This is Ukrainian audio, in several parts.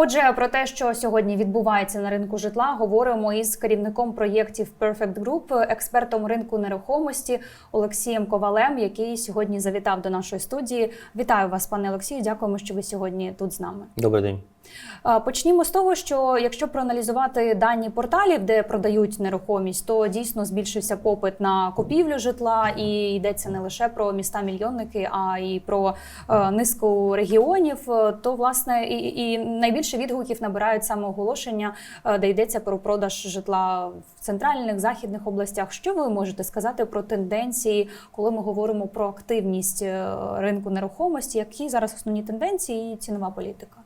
Отже, про те, що сьогодні відбувається на ринку житла, говоримо із керівником проєктів Perfect Group, експертом ринку нерухомості Олексієм Ковалем, який сьогодні завітав до нашої студії. Вітаю вас, пане Олексію. Дякуємо, що ви сьогодні тут з нами. Добрий день. Почнімо з того, що якщо проаналізувати дані порталів, де продають нерухомість, то дійсно збільшився попит на купівлю житла, і йдеться не лише про міста мільйонники, а й про е, низку регіонів. Е, То власне і, і найбільше відгуків набирають саме оголошення, е, де йдеться про продаж житла в центральних західних областях. Що ви можете сказати про тенденції, коли ми говоримо про активність ринку нерухомості? Які зараз основні тенденції і цінова політика?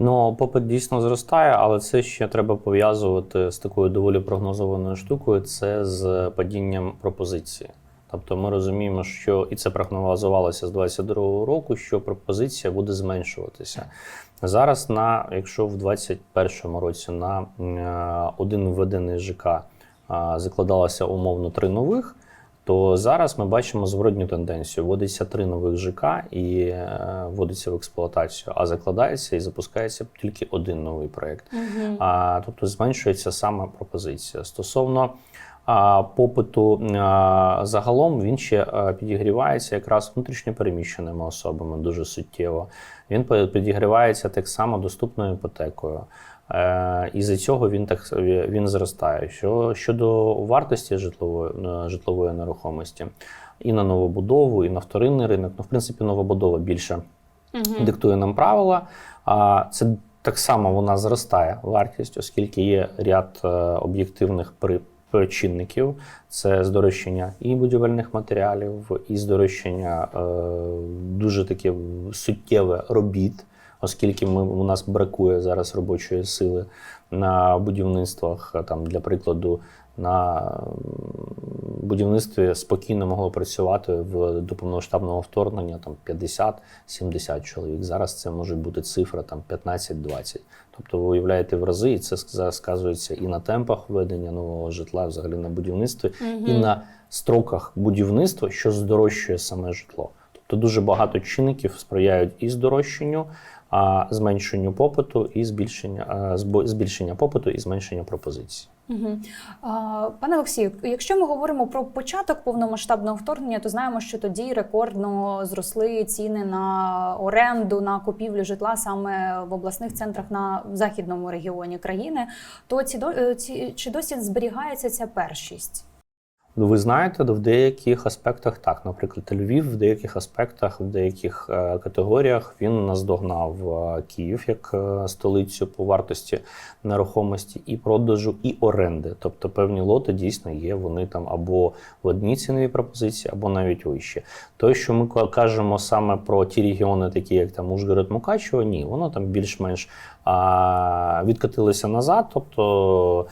Ну, попит дійсно зростає, але це ще треба пов'язувати з такою доволі прогнозованою штукою. Це з падінням пропозиції. Тобто ми розуміємо, що і це прогнозувалося з 2022 року, що пропозиція буде зменшуватися. Зараз, на якщо в 2021 році на е, один введений ЖК е, закладалося умовно три нових, то зараз ми бачимо зворотню тенденцію. Вводиться три нових ЖК і е, вводиться в експлуатацію, а закладається і запускається тільки один новий проєкт. А, тобто зменшується сама пропозиція. Стосовно а, попиту а, загалом він ще а, підігрівається якраз внутрішньопереміщеними особами дуже суттєво. Він підігрівається так само доступною іпотекою. Е, І за цього він так він зростає. Що щодо вартості житлової е, житлової нерухомості, і на новобудову, і на вторинний ринок, ну в принципі, новобудова більше диктує нам правила. А це так само вона зростає вартість, оскільки є ряд е, об'єктивних при- чинників. Це здорожчання і будівельних матеріалів, і здорожчання е, дуже таке суттєве робіт, оскільки ми, у нас бракує зараз робочої сили на будівництвах. е, Там, для прикладу, на будівництві спокійно могло працювати в до повномасштабного вторгнення там 50-70 чоловік. Зараз це може бути цифра там 15-20. Тобто ви уявляєте в рази, і це сказується і на темпах введення нового житла, взагалі на будівництві, і на строках будівництва, що здорожчує саме житло. Тобто дуже багато чинників сприяють і здорожчанню, а зменшенню попиту, і збільшення, збільшення попиту і зменшення пропозиції. Угу. Пане Олексію, якщо ми говоримо про початок повномасштабного вторгнення, то знаємо, що тоді рекордно зросли ціни на оренду, на купівлю житла саме в обласних центрах на західному регіоні країни. То ці, е, ці чи досі зберігається ця першість? Ну, ви знаєте, в деяких аспектах так. Наприклад, Львів в деяких аспектах, в деяких е, категоріях він наздогнав е, Київ як е, столицю по вартості нерухомості і продажу, і оренди. Тобто певні лоти дійсно є. Вони там або в одній ціновій пропозиції, або навіть вище. То, що ми кажемо саме про ті регіони, такі як там Ужгород, Мукачево, ні, воно там більш-менш а, відкотилося назад. Тобто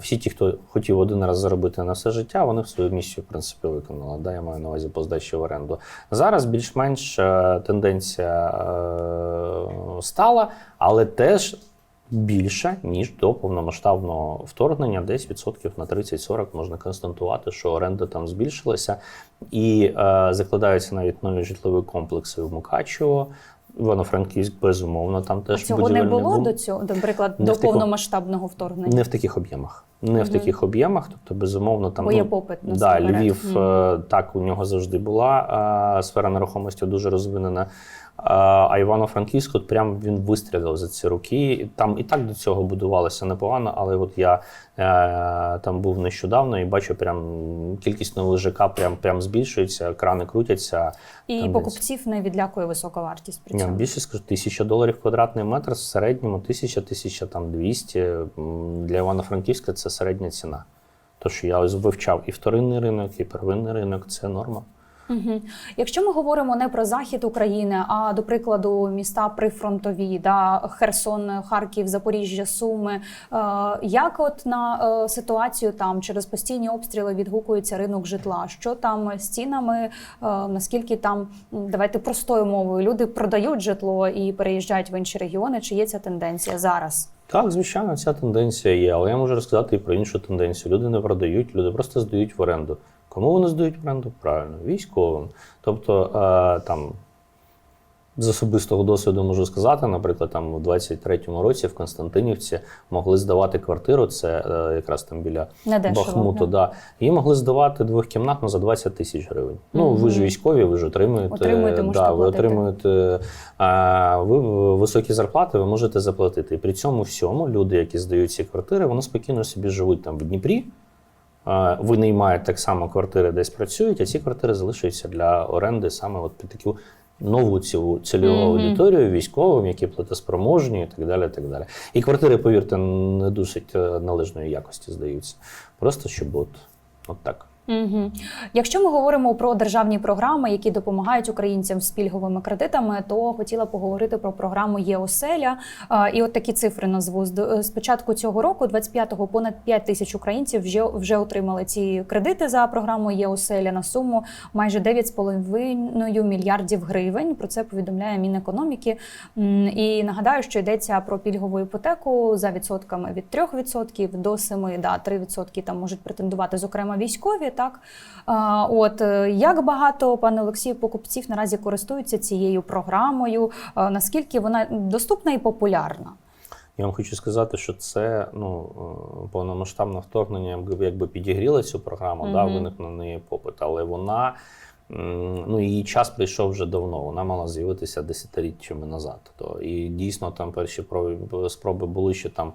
всі ті, хто хотів один раз заробити на все життя, вони в свою місію в принципі виконали. Да, я маю на увазі по здачі в оренду. Зараз більш-менш е, тенденція е, стала, але теж. Більше ніж до повномасштабного вторгнення, десь відсотків на 30-40 можна констатувати, що оренда там збільшилася, і е, закладаються навіть нові житлові комплекси в Мукачево, Івано-Франківськ, безумовно, там А теж цього не було бум. до цього, наприклад, Не до в повномасштабного вторгнення. Не в таких об'ємах. Не в таких об'ємах, тобто, безумовно, там Бо є ну, попит да. Львів, е, так, у нього завжди була А, сфера нерухомості дуже розвинена. А Івано-Франківськ, от прям він вистрілив за ці роки. І Там і так до цього будувалося непогано, але от я е, там був нещодавно і бачу, прям кількість нових ЖК прям, прям збільшується, крани крутяться. І тенденція. покупців не відлякує висока вартість при цьому. більше скажу, тисяча доларів квадратний метр в середньому, тисяча, тисяча там двісті. Для Івано-Франківська це середня ціна. Тож я ось вивчав і вторинний ринок, і первинний ринок це норма. Якщо ми говоримо не про захід України, а до прикладу міста прифронтові, да, Херсон, Харків, Запоріжжя, Суми. Е, як от на е, ситуацію там через постійні обстріли відгукується ринок житла? Що там з цінами? Е, наскільки там давайте простою мовою люди продають житло і переїжджають в інші регіони? Чи є ця тенденція зараз? Так, звичайно, ця тенденція є, але я можу розказати і про іншу тенденцію. Люди не продають, люди просто здають в оренду. Кому вони здають в оренду? Правильно, військовим. Тобто е, там З особистого досвіду можу сказати, наприклад, там у 23-му році в Константинівці могли здавати квартиру, це е, якраз там біля Недешево, Бахмуту. да. Да. Її могли здавати двохкімнатну за 20 тисяч гривень. Ну, ви ж військові, ви ж отримуєте, Отримуєте, да, ви платити. отримуєте а, ви, високі зарплати, ви можете заплатити. І при цьому всьому люди, які здають ці квартири, вони спокійно собі живуть там в Дніпрі. А, Винаймають так само квартири, десь працюють, а ці квартири залишаються для оренди саме от під таку нову цілу цільову Мгм. аудиторію, військовим, які платоспроможні і так далі. Так далі. і квартири, повірте, не досить е, належної якості здаються. Просто щоб от, от так. Угу. Якщо ми говоримо про державні програми, які допомагають українцям з пільговими кредитами, то хотіла поговорити про програму ЄОселя. І от такі цифри назву З- з початку цього року, 25-го, понад 5 тисяч українців вже, вже отримали ці кредити за програмою ЄОселя на суму майже 9,5 мільярдів гривень. Про це повідомляє Мінекономіки. І нагадаю, що йдеться про пільгову іпотеку за відсотками від 3% до 7%. Да, 3% там можуть претендувати, зокрема, військові. Так от е, як багато пане Олексію покупців наразі користуються цією програмою? Наскільки вона доступна і популярна? Я вам хочу сказати, що це ну е, повномасштабне вторгнення якби, підігріло цю програму, да, виник на неї попит, але вона ну її час прийшов вже давно. Вона мала з'явитися десятиріччями назад. То і дійсно там перші спроби були ще там.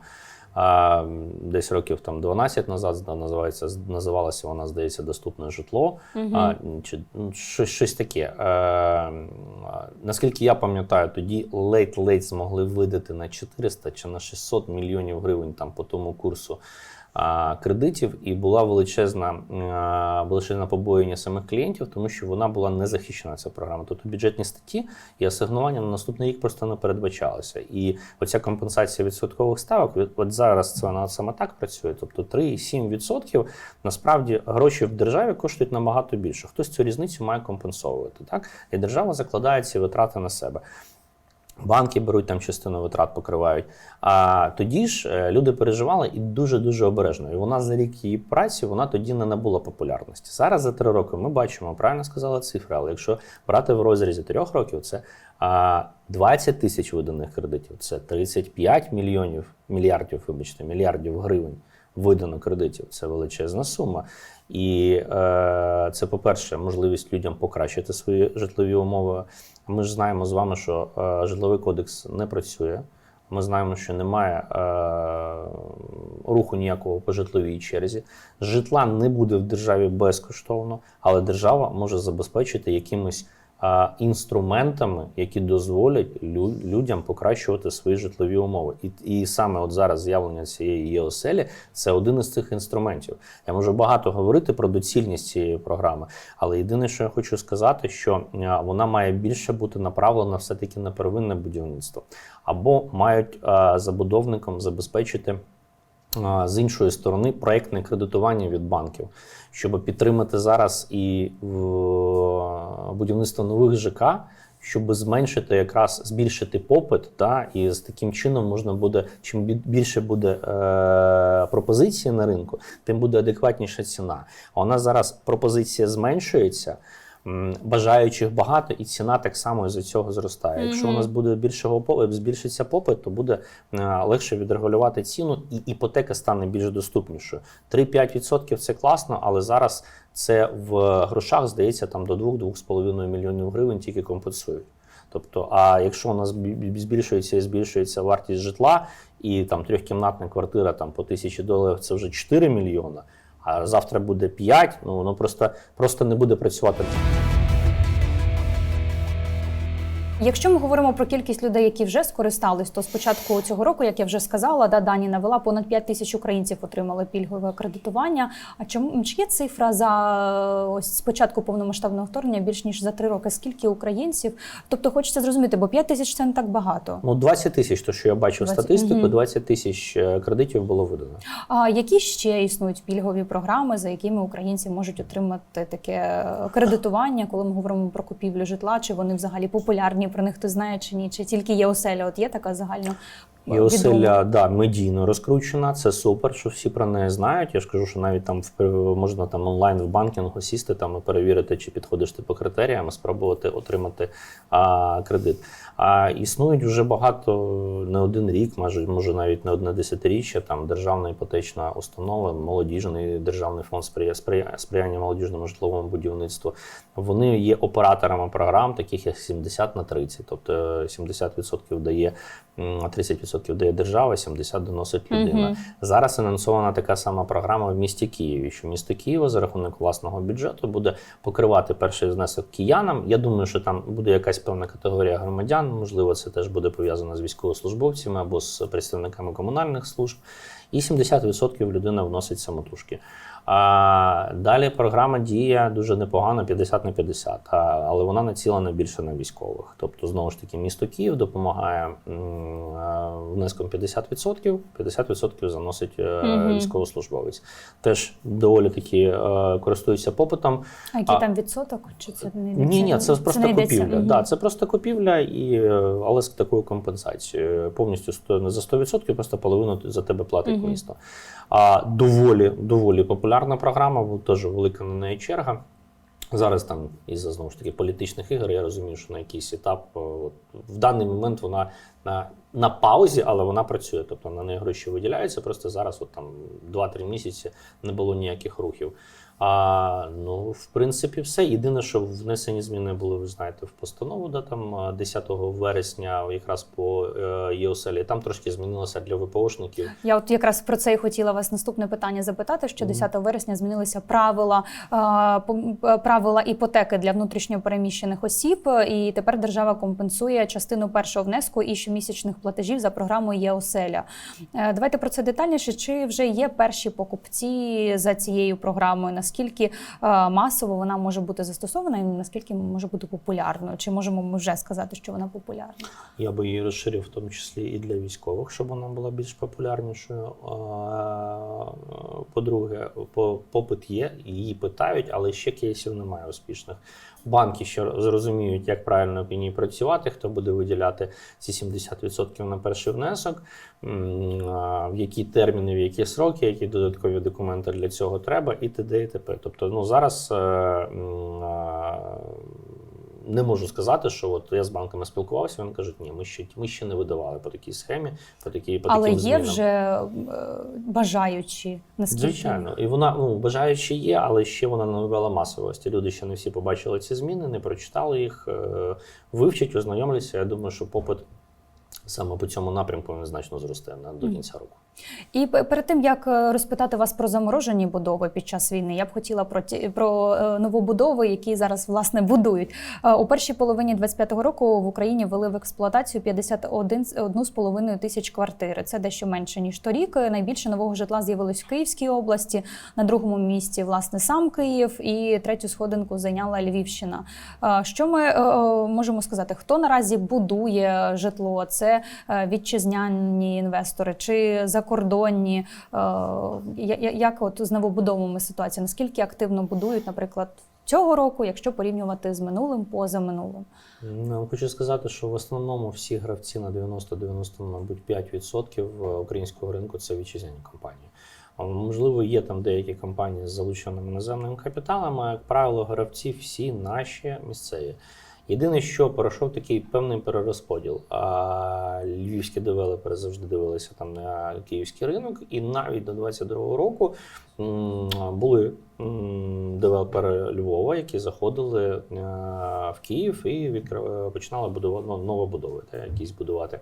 Десь років там 12 назад називається називалася вона, здається, доступне житло. А, чи ну, щось, щось таке. Е, а, наскільки я пам'ятаю, тоді ледь-ледь змогли видати на 400 чи на 600 мільйонів гривень там по тому курсу кредитів, і була величезна, а, величезне побоєння самих клієнтів, тому що вона була не захищена ця програма. Тобто бюджетні статті і асигнування на наступний рік просто не передбачалося. І оця компенсація відсоткових ставок, от зараз це вона саме так працює. Тобто 3,7% насправді гроші в державі коштують набагато більше. Хтось цю різницю має компенсовувати. Так? І держава закладає ці витрати на себе. Банки беруть там частину витрат, покривають. А тоді ж е, люди переживали і дуже дуже обережно. І вона за рік її праці вона тоді не набула популярності. Зараз за три роки ми бачимо, правильно сказала цифри, але якщо брати в розрізі трьох років, це а, 20 тисяч виданих кредитів, це 35 мільйонів мільярдів, вибачте, мільярдів гривень видано кредитів. Це величезна сума. І е, це, по-перше, можливість людям покращити свої житлові умови. Ми ж знаємо з вами, що е, житловий кодекс не працює. Ми знаємо, що немає е, руху ніякого по житловій черзі. Житла не буде в державі безкоштовно, але держава може забезпечити якимось інструментами, які дозволять лю- людям покращувати свої житлові умови. І, і саме от зараз з'явлення цієї ЄОСЕЛі це один із цих інструментів. Я можу багато говорити про доцільність цієї програми, але єдине, що я хочу сказати, що вона має більше бути направлена все-таки на первинне будівництво, або мають забудовникам забезпечити. З іншої сторони, проектне кредитування від банків, щоб підтримати зараз і будівництво нових ЖК, щоб зменшити якраз збільшити попит, та, і з таким чином можна буде, чим бі- більше буде е, пропозиції на ринку, тим буде адекватніша ціна. А у нас зараз пропозиція зменшується. Бажаючих багато, і ціна так само із-за цього зростає. Якщо у нас буде більшого попит, збільшиться попит, то буде е, легше відрегулювати ціну, і іпотека стане більш доступнішою. 3-5% це класно, але зараз це в грошах здається там до 2-2,5 мільйонів гривень тільки компенсують. Тобто, а якщо у нас бі- бі- збільшується і збільшується вартість житла, і там трьохкімнатна квартира там по тисячі доларів це вже 4 мільйона, а завтра буде 5, ну воно просто, просто не буде працювати. Якщо ми говоримо про кількість людей, які вже скористались, то з початку цього року, як я вже сказала, да, дані навела понад 5 тисяч українців отримали пільгове кредитування. А чому чи є цифра за ось з початку повномасштабного вторгнення більш ніж за три роки? Скільки українців? Тобто хочеться зрозуміти, бо 5 тисяч це не так багато. Ну, 20 тисяч, то що я бачив 20, статистику, мгм. 20 тисяч е, кредитів було видано. А які ще існують пільгові програми, за якими українці можуть отримати таке е, кредитування, коли ми говоримо про купівлю житла? Чи вони взагалі популярні? Про них хто знає чи ні? Чи тільки є оселя? От є така загальна І оселя да, медійно розкручена, це супер, що всі про неї знають. Я ж кажу, що навіть там можна там онлайн в банкінгу сісти там і перевірити, чи підходиш ти по критеріям, спробувати отримати а, кредит. А існують вже багато, не один рік, може, може навіть не одне десятиріччя. Там державна іпотечна установа, молодіжний державний фонд сприя, сприя, сприяння молодіжному житловому будівництву. Вони є операторами програм, таких як 70 на 30. Тобто е, 70% дає м, а 30% дає держава, 70% доносить людина. Мгм. Зараз анонсована така сама програма в місті Києві, що місто Києва за рахунок власного бюджету буде покривати перший знесок киянам. Я думаю, що там буде якась певна категорія громадян. Можливо, це теж буде пов'язано з військовослужбовцями або з представниками комунальних служб. І 70% людина вносить самотужки. А далі програма діє дуже непогано, 50 на 50, а, але вона націлена більше на військових. Тобто, знову ж таки, місто Київ допомагає внеском 50%, 50% заносить е, військовослужбовець. Теж доволі таки е, користуються попитом. А який А- там відсоток? Чи це не? Ні, ні, це просто не купівля. Да, це просто купівля, і, е, але з такою компенсацією. Повністю сто- не за 100%, просто половину за тебе платить місто. А доволі, доволі популярна програма, бо теж велика на неї черга. Зараз там із-за знову ж таки політичних ігор, я розумію, що на якийсь етап е, от, в даний момент вона на, на паузі, але вона працює. Тобто на неї гроші виділяються. Просто зараз, от там 2-3 місяці, не було ніяких рухів. А, ну, в принципі, все. Єдине, що внесені зміни були, ви знаєте, в постанову, да, там е, 10 вересня, якраз по е, ЄОСЕЛі. Там трошки змінилося для ВПОшників. Я от якраз про це і хотіла вас наступне питання запитати. Що Мгм. 10 вересня змінилися правила е, правила іпотеки для внутрішньо переміщених осіб, і тепер держава компенсує частину першого внеску і щомісячних платежів за програмою ЄОСЕЛЯ. Давайте про це детальніше. Чи вже є перші покупці за цією програмою? Наскільки е, масово вона може бути застосована, і наскільки може бути популярною? Чи можемо ми вже сказати, що вона популярна? Я би її розширив, в тому числі і для військових, щоб вона була більш популярнішою. По-друге, по- попит є, її питають, але ще кейсів немає успішних. Банки ще зрозуміють, як правильно в ній працювати, хто буде виділяти ці 70% на перший внесок, в які терміни, в які сроки, які додаткові документи для цього треба, і т.д. і т.п. Тобто, ну зараз. Не можу сказати, що от я з банками спілкувався, вони кажуть, ні, ми ще ми ще не видавали по такій схемі, по такій по Але таким є змінам. вже е, бажаючі наскільки Звичайно, і вона ну бажаючи є, але ще вона не набрала масовості. Люди ще не всі побачили ці зміни, не прочитали їх, е, вивчать, ознайомляться. Я думаю, що попит саме по цьому напрямку він значно зросте на до кінця року. І перед тим як е, розпитати вас про заморожені будови під час війни, я б хотіла про ті про е, новобудови, які зараз власне будують. Е, У першій половині 25-го року в Україні ввели в експлуатацію 51,5 тисяч квартир. Це дещо менше ніж торік. Найбільше нового житла з'явилось в Київській області. На другому місці власне сам Київ, і третю сходинку зайняла Львівщина. Що ми можемо сказати? Хто наразі будує житло? Це вітчизняні інвестори чи закордонні? Е, Як от з новобудовами ситуація? Наскільки активно будують, наприклад, цього року, якщо порівнювати з минулим, позаминулим? Ну, хочу сказати, що в основному всі гравці на 90-90, мабуть, 5% українського ринку це вітчизняні компанії. Можливо, є там деякі компанії з залученим іноземним капіталом, а як правило, гравці всі наші місцеві. Єдине, що пройшов такий певний перерозподіл. А львівські девелопери завжди дивилися там на київський ринок, і навіть до 22-го року були девелопери Львова, які заходили е, в Київ і починали будувати ну, новобудови, та, якісь будувати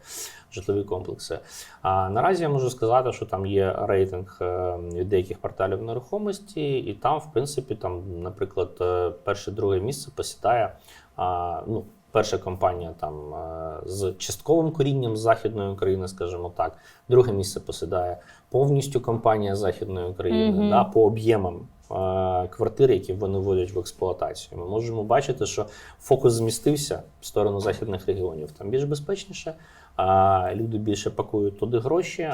житлові комплекси. А наразі я можу сказати, що там є рейтинг е, від деяких порталів нерухомості, і там, в принципі, там, наприклад, е, перше-друге місце посідає. Ну, перша компанія там е, з частковим корінням з західної України, скажімо так. Друге місце посідає повністю компанія західної України Мгм. да, по об'ємам е, квартир, які вони вводять в експлуатацію. Ми можемо бачити, що фокус змістився в сторону західних регіонів. Там більш безпечніше. А люди більше пакують туди гроші,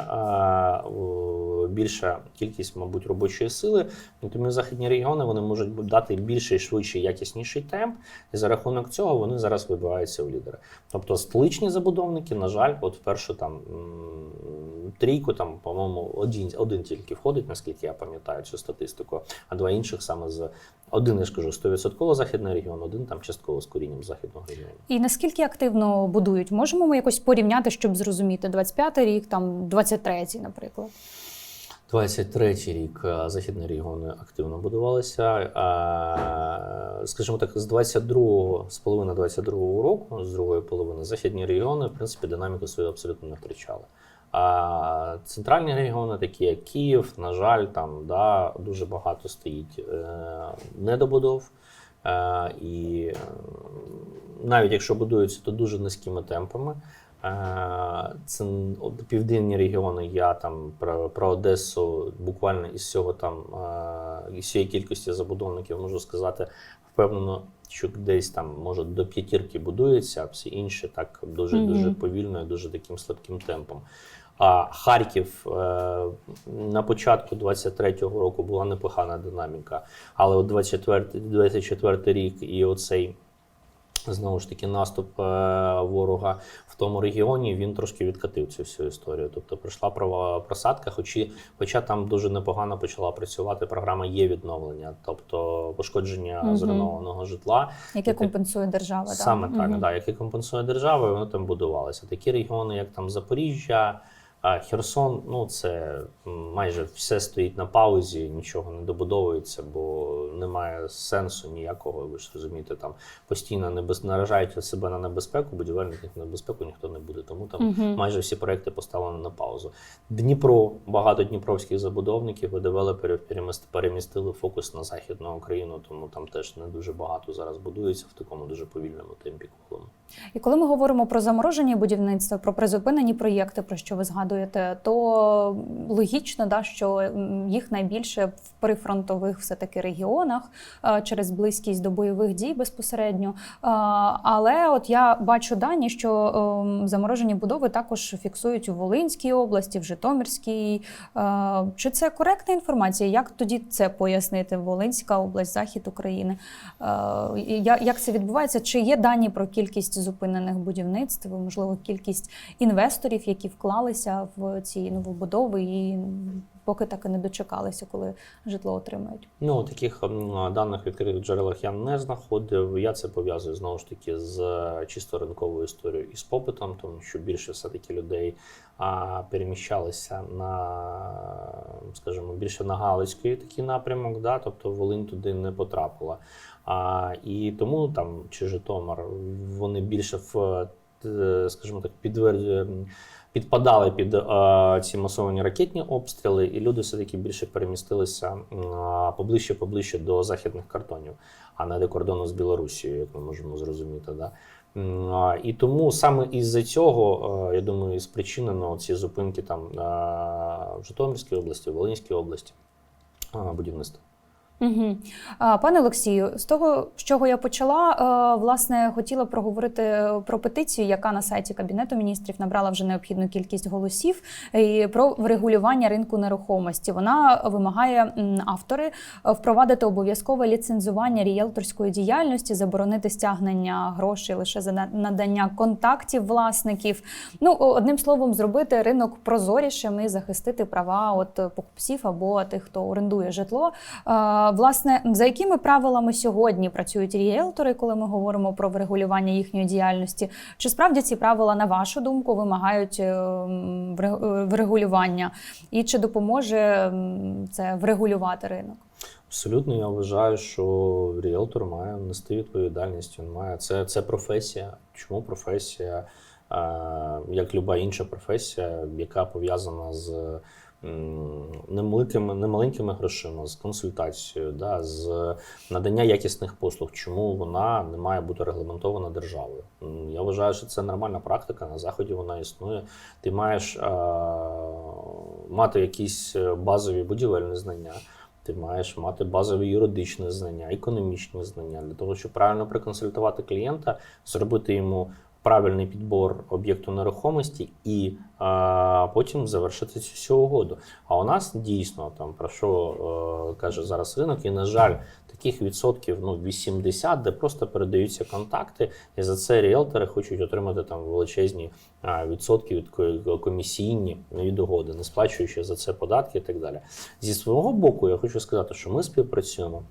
більша кількість, мабуть, робочої сили. І Тому західні регіони вони можуть дати більший, швидший, якісніший темп, і за рахунок цього вони зараз вибиваються в лідери. Тобто столичні забудовники, на жаль, от вперше там трійку, там, по-моєму, один, один тільки входить, наскільки я пам'ятаю цю статистику, а два інших саме з один, я ж кажу, 100% західний регіон, один там частково з корінням західного регіону. І наскільки активно будують? Можемо ми якось порівняти, щоб зрозуміти 25-й рік, там 23-й, наприклад. 23-й рік е, західні регіони активно будувалися. Е, Скажімо так, з 22-го, з половини 22-го року, з другої половини, західні регіони, в принципі, динаміку свою абсолютно не втрачали. А центральні регіони, такі як Київ, на жаль, там да, дуже багато стоїть е, недобудов. Е, і навіть якщо будуються, то дуже низькими темпами. Е, Це південні регіони. Я там про, про Одесу буквально із цього там е, із цієї кількості забудовників можу сказати впевнено, що десь там може до п'ятірки будується, а всі інші так дуже дуже повільно і дуже таким слабким темпом. А Харків е, на початку 23-го року була непогана динаміка, але от 24, 24 рік і оцей знову ж таки наступ е, ворога в тому регіоні він трошки відкатив цю всю історію. Тобто пройшла прова- просадка, хоч і, хоча там дуже непогано почала працювати програма є відновлення, тобто пошкодження Мгм. зруйнованого житла. Яке компенсує держава? Саме так, Мгм. да, яке компенсує держава, і воно там будувалося. Такі регіони, як там Запоріжжя, а, Херсон, ну це майже все стоїть на паузі, нічого не добудовується, бо немає сенсу ніякого. Ви ж розумієте, там постійно небез... наражають себе на небезпеку, будівельників на небезпеку ніхто не буде. Тому там Мгм. майже всі проекти поставлені на паузу. Дніпро, багато дніпровських забудовників і девелоперів перемістили фокус на західну Україну, тому там теж не дуже багато зараз будується в такому дуже повільному темпі. І коли ми говоримо про заморожені будівництва, про призупинені проєкти, про що ви згадуєте, то логічно, да, що їх найбільше в прифронтових все таки регіонах е, через близькість до бойових дій безпосередньо. Е, Але от я бачу дані, що ем, заморожені будови також фіксують у Волинській області, в Житомирській. Е, Чи це коректна інформація? Як тоді це пояснити? Волинська область, захід України? Як це відбувається? Чи є дані про кількість зупинених будівництв, можливо, кількість інвесторів, які вклалися в ці новобудови і поки так і не дочекалися, коли житло отримають? Ну, таких даних відкритих джерелах я не знаходив. Я це пов'язую знову ж таки з е, чисто ринковою історією і з попитом, тому що більше все-таки людей а, переміщалися на, скажімо, більше на Галицький такий напрямок, да, тобто Волинь туди не потрапила. А, і тому там чи Житомир вони більше в, скажімо так, підтверджує підпадали під е, ці масовані ракетні обстріли, і люди все-таки більше перемістилися а, поближче поближче до західних кордонів, а не до кордону з Білорусією, як ми можемо зрозуміти. Да? А, І тому саме із-за цього, е, я думаю, спричинено ці зупинки там е, в Житомирській області, в Волинській області е, будівництва. Угу. Пане Олексію, з того, з чого я почала, е, власне, хотіла проговорити про петицію, яка на сайті Кабінету міністрів набрала вже необхідну кількість голосів, і про врегулювання ринку нерухомості. Вона вимагає автори е, впровадити обов'язкове ліцензування рієлторської діяльності, заборонити стягнення грошей лише за надання контактів власників. Ну, одним словом, зробити ринок прозорішим і захистити права от покупців або тих, хто орендує житло. Власне, за якими правилами сьогодні працюють ріелтори, коли ми говоримо про врегулювання їхньої діяльності? Чи справді ці правила, на вашу думку, вимагають е, е, врегулювання? І чи допоможе це врегулювати ринок? Абсолютно, я вважаю, що ріелтор має нести відповідальність. Він має це, це професія. Чому професія, е, як люба інша професія, яка пов'язана з немаленькими, немаленькими грошима, з консультацією, да, з надання якісних послуг. Чому вона не має бути регламентована державою? Я вважаю, що це нормальна практика. На заході вона існує. Ти маєш е, мати якісь е, базові будівельні знання. Ти маєш мати базові юридичні знання, економічні знання для того, щоб правильно проконсультувати клієнта, зробити йому правильний підбор об'єкту нерухомості і а, потім завершити цю всю угоду. А у нас дійсно там про що е, каже зараз ринок, і на жаль, таких відсотків ну 80, де просто передаються контакти, і за це ріелтори хочуть отримати там величезні а, відсотки від комісійні від угоди, не сплачуючи за це податки і так далі. Зі свого боку, я хочу сказати, що ми співпрацюємо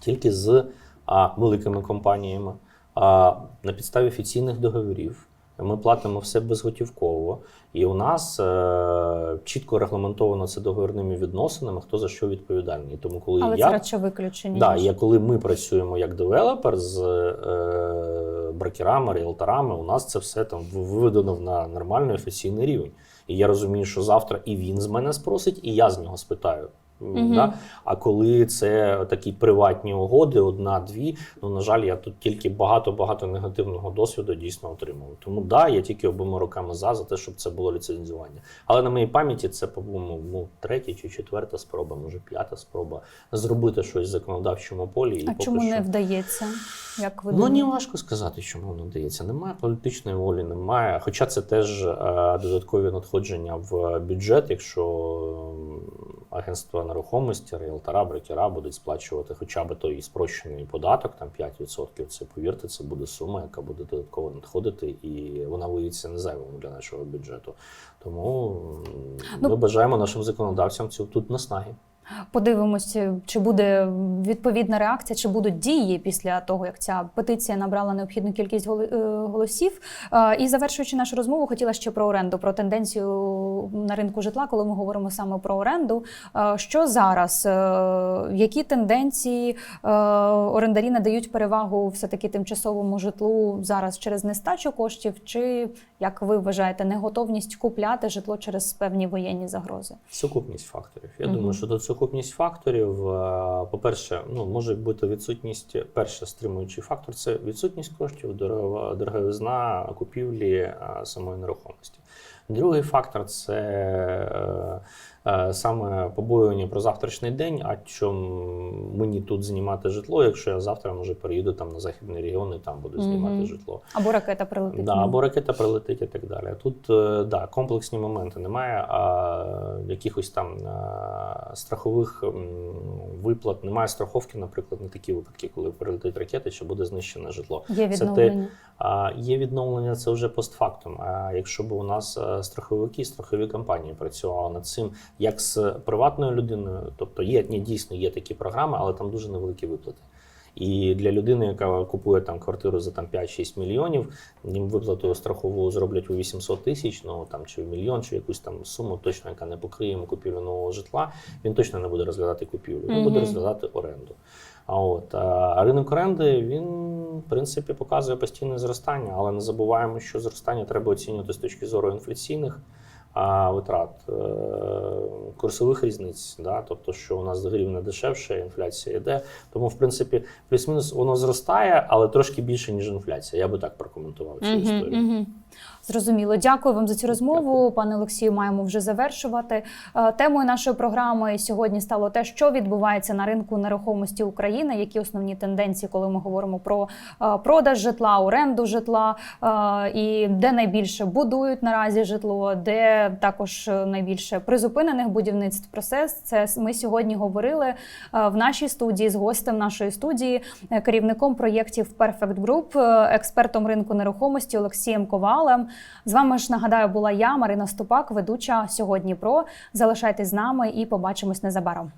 тільки з а, великими компаніями а, на підставі офіційних договорів. Ми платимо все безготівково, і у нас е, чітко регламентовано це договірними відносинами, хто за що відповідальний. Тому коли Але я це радше виключення. Да, є коли ми працюємо як девелопер з е, брокерами, ріелторами, у нас це все там виведено на нормальний офіційний рівень. І я розумію, що завтра і він з мене спросить, і я з нього спитаю. Мгм. Да? А коли це такі приватні угоди, одна-дві, ну на жаль, я тут тільки багато-багато негативного досвіду дійсно отримав. Тому да, я тільки обома руками за, за те, щоб це було ліцензування. Але на моїй пам'яті це, по-моєму, ну, третя чи четверта спроба, може п'ята спроба зробити щось в законодавчому полі. І А поки чому що... не вдається? Як ви Ну, думаєте? не важко сказати, чому не вдається. Немає політичної волі, немає. Хоча це теж е, додаткові надходження в бюджет, якщо м, агентство нерухомості, ріелтора, брокера будуть сплачувати хоча б той спрощений податок, там 5%. Це повірте, це буде сума, яка буде додатково надходити, і вона виявиться незайвою для нашого бюджету. Тому Ну, ми бажаємо нашим законодавцям цю тут наснаги. Подивимося, чи буде відповідна реакція, чи будуть дії після того, як ця петиція набрала необхідну кількість е, голосів. Е, І завершуючи нашу розмову, хотіла ще про оренду, про тенденцію на ринку житла, коли ми говоримо саме про оренду. Е, Що зараз? Е, Які тенденції е, орендарі надають перевагу все-таки тимчасовому житлу зараз через нестачу коштів, чи як ви вважаєте, неготовність купляти житло через певні воєнні загрози? Сукупність факторів. Я Мгм. думаю, що тут сукупність факторів. е, По-перше, ну може бути відсутність. Перше стримуючий фактор це відсутність коштів, дороговизна купівлі е, самої нерухомості. Другий фактор це е, саме побоювання про завтрашній день. А що м- мені тут знімати житло, якщо я завтра може переїду там на західний регіон і там буду знімати Мгм. житло. Або ракета прилетить. Да, Ну. або ракета прилетить і так далі. Тут е, да, комплексні моменти немає, а якихось там страхових виплат, немає страховки, наприклад, на такі випадки, коли прилетить ракета, чи буде знищене житло. Є Це те- А є відновлення це вже постфактум. А якщо б у нас е, страховики, страхові компанії працювали над цим, як з приватною людиною, тобто є ні, дійсно є такі програми, але там дуже невеликі виплати. І для людини, яка купує там квартиру за там 5-6 мільйонів, їм виплату страхову зроблять у 800 тисяч, ну там чи в мільйон, чи якусь там суму, точно яка не покриє йому купівлю нового житла. Він точно не буде розглядати купівлю, він буде розглядати оренду. А от а ринок оренди він в принципі показує постійне зростання, але не забуваємо, що зростання треба оцінювати з точки зору інфляційних витрат, е, курсових різниць. Да? Тобто, що у нас гривня дешевше, інфляція йде. Тому, в принципі, плюс-мінус воно зростає, але трошки більше, ніж інфляція. Я би так прокоментував цю історію. Зрозуміло. Дякую вам за цю розмову. Пане Олексію, маємо вже завершувати. Е, Темою нашої програми сьогодні стало те, що відбувається на ринку нерухомості України, які основні тенденції, коли ми говоримо про е, продаж житла, оренду житла, е, і де найбільше будують наразі житло, де також найбільше призупинених будівництв процес. Це ми сьогодні говорили в нашій студії з гостем нашої студії, керівником проєктів Perfect Group, експертом ринку нерухомості Олексієм Ковалем. З вами ж нагадаю, була я, Марина Ступак, ведуча сьогодні. Про залишайтесь з нами і побачимось незабаром.